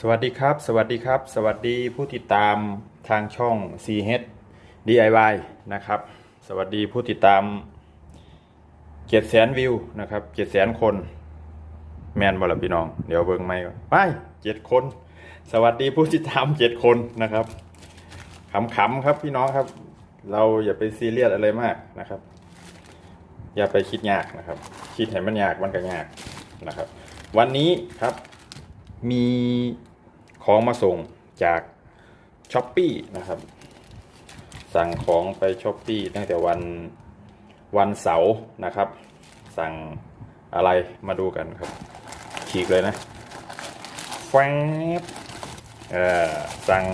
สวัสดีครับ สวัสดีครับ สวัสดีผู้ติดตามทางช่อง CH DIY นะครับ สวัสดีผู้ติดตามเจ็ดแสนวิวนะครับเจ็ดแสนคน แมนบอลพี่น้อง เดี๋ยวเบิ่งไม่ก่อนไปเจ็ดคน สวัสดีผู้ติดตามเจ็ดคนนะครับขำๆครับพี่น้องครับ เราอย่าไปซีเรียสอะไรมากนะครับ อย่าไปคิดยากนะครับ คิดเห็นมันยากมันก็ยากนะครับ วันนี้ครับ มีของมาส่งจากช้อปปีนะครับ สั่งของไปช้อปปีตั้งแต่วันวันเสาร์นะครับ สั่งอะไรมาดูกันครับ ฉีกเลยนะแฟบเอ่อสั่ง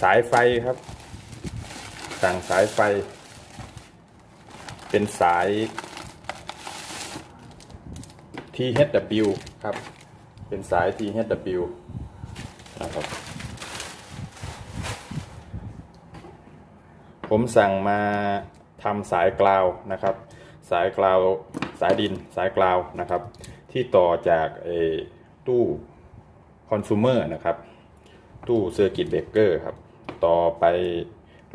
สายไฟครับ สั่งสายไฟ เป็นสาย THW ครับ เป็นสาย THW นะครับ ผมสั่งมาทำสายกลาวนะครับ สายกลาวสายดินสายกลาวนะครับ ที่ต่อจากตู้คอน sumer นะครับ ตู้เซอร์กิตเบเกอร์ครับ ต่อไป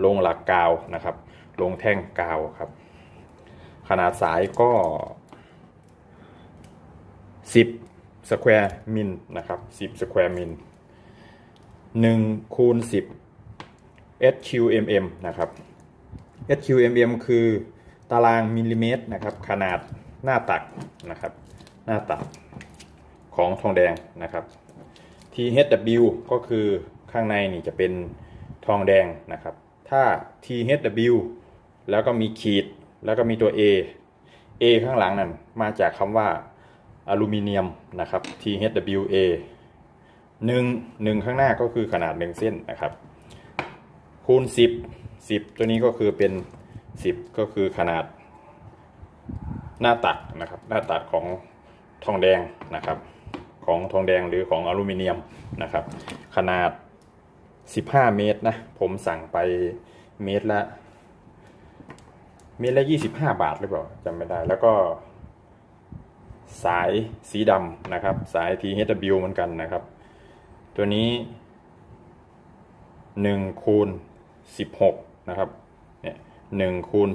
ลงหลักกาวนะครับ ลงแท่งกาวครับ ขนาดสายก็ 10 สแควร์มิลนะครับ10สแควร์มิล1คูณ10 SQMM นะครับ SQMM คือตารางมิลลิเมตรนะครับ ขนาดหน้าตักนะครับ หน้าตักของทองแดงนะครับ THW ก็คือข้างในนี่จะเป็นทองแดงนะครับ ถ้า THW แล้วก็มีขีดแล้วก็มีตัว A A ข้างหลังนั่นมาจากคำว่า อลูมิเนียมนะครับ THWA หนึ่งหนึ่งข้างหน้าก็คือขนาดหนึ่งเส้นนะครับ คูณสิบสิบตัวนี้ก็คือเป็นสิบก็คือขนาดหน้าตัดนะครับ หน้าตัดของทองแดงนะครับ ของทองแดงหรือของอลูมิเนียมนะครับ ขนาด 15 เมตรนะ ผมสั่งไปเมตรละ เมตรละ 25 บาทหรือเปล่าจำไม่ได้แล้วก็ สายสีดำนะครับ สาย THW เหมือนกันนะครับ ตัวนี้1คูณ16 นะครับเนี่ย1คูณ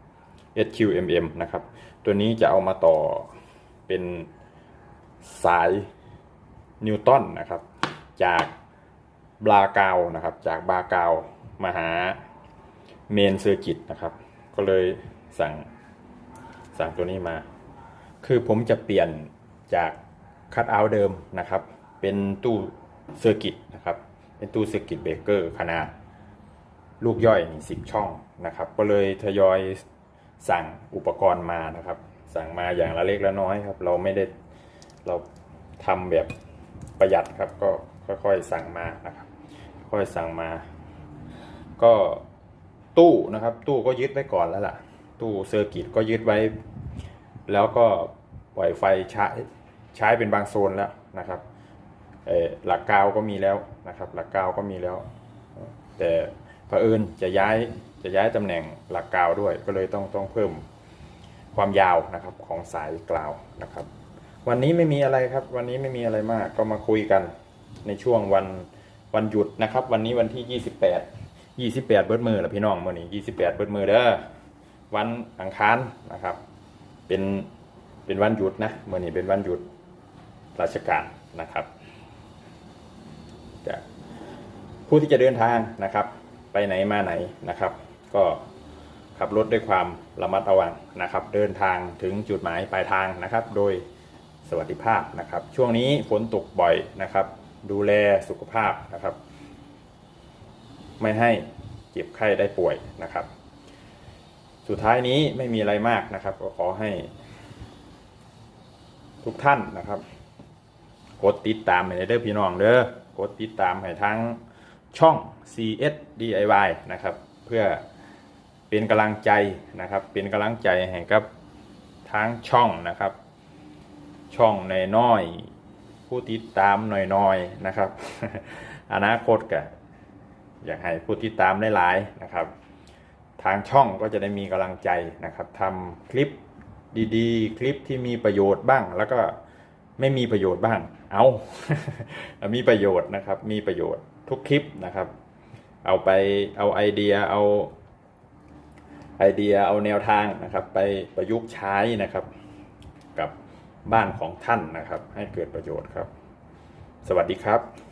16 SQMM นะครับ ตัวนี้จะเอามาต่อเป็นสายนิวตันนะครับ จากบลากาวนะครับ จากบากาวมาหาเมนเซอร์กิตนะครับ ก็เลยสั่งสั่งตัวนี้มา คือผมจะเปลี่ยนจากคัตเอาท์เดิมนะครับ เป็นตู้เซอร์กิตนะครับ เป็นตู้เซอร์กิตเบรกเกอร์ขนาดลูกย่อยนี่สิบช่องนะครับ ก็เลยทยอยสั่งอุปกรณ์มานะครับ สั่งมาอย่างละเล็กละน้อยครับ เราไม่ได้เราทำแบบประหยัดครับ ก็ค่อยๆสั่งมานะครับ ค่อยสั่งมา ก็ตู้นะครับ ตู้ก็ยึดไว้ก่อนแล้วล่ะ ตู้เซอร์กิตก็ยึดไว้ แล้วก็ปล่อยไฟใช้ใช้เป็นบางโซนแล้วนะครับหลักกาวก็มีแล้วนะครับ หลักกาวก็มีแล้ว แต่เผอิญจะย้ายจะย้ายตำแหน่งหลักกาวด้วย ก็เลยต้องต้องเพิ่มความยาวนะครับของสายกลาวนะครับ วันนี้ไม่มีอะไรครับ วันนี้ไม่มีอะไรมากก็มาคุยกันในช่วงวันวันหยุดนะครับ วันนี้วันที่ 28 28 เบิร์ดมือละพี่น้องเมื่อนี้ 28 เบิร์ดมือเด้อวันอังคารนะครับ เป็นเป็นวันหยุดนะเมื่อนี้เป็นวันหยุดราชการนะครับจะผู้ที่จะเดินทางนะครับ ไปไหนมาไหนนะครับ ก็ขับรถด้วยความระมัดระวังนะครับ เดินทางถึงจุดหมายปลายทางนะครับ โดยสวัสดิภาพนะครับ ช่วงนี้ฝนตกบ่อยนะครับ ดูแลสุขภาพนะครับ ไม่ให้เจ็บไข้ได้ป่วยนะครับ สุดท้ายนี้ไม่มีอะไรมากนะครับ ก็ขอให้ ทุกท่านนะครับ กดติดตามให้เด้อพี่น้องเด้อกดติดตามให้ทั้งช่อง CS DIY นะครับ เพื่อเป็นกำลังใจนะครับ เป็นกำลังใจให้กับทั้งช่องนะครับ ช่องในน้อยผู้ติดตามหน่อยๆนะครับ อนาคตก็อยากให้ผู้ติดตามหลายๆนะครับ ทางช่องก็จะได้มีกำลังใจนะครับทำคลิปดีๆ คลิปที่มีประโยชน์บ้าง แล้วก็ไม่มีประโยชน์บ้าง เอามีประโยชน์นะครับ มีประโยชน์ทุกคลิปนะครับ เอาไปเอาไอเดียเอาไอเดียเอาแนวทางนะครับ ไปประยุกต์ใช้นะครับ กับบ้านของท่านนะครับ ให้เกิดประโยชน์ครับ สวัสดีครับ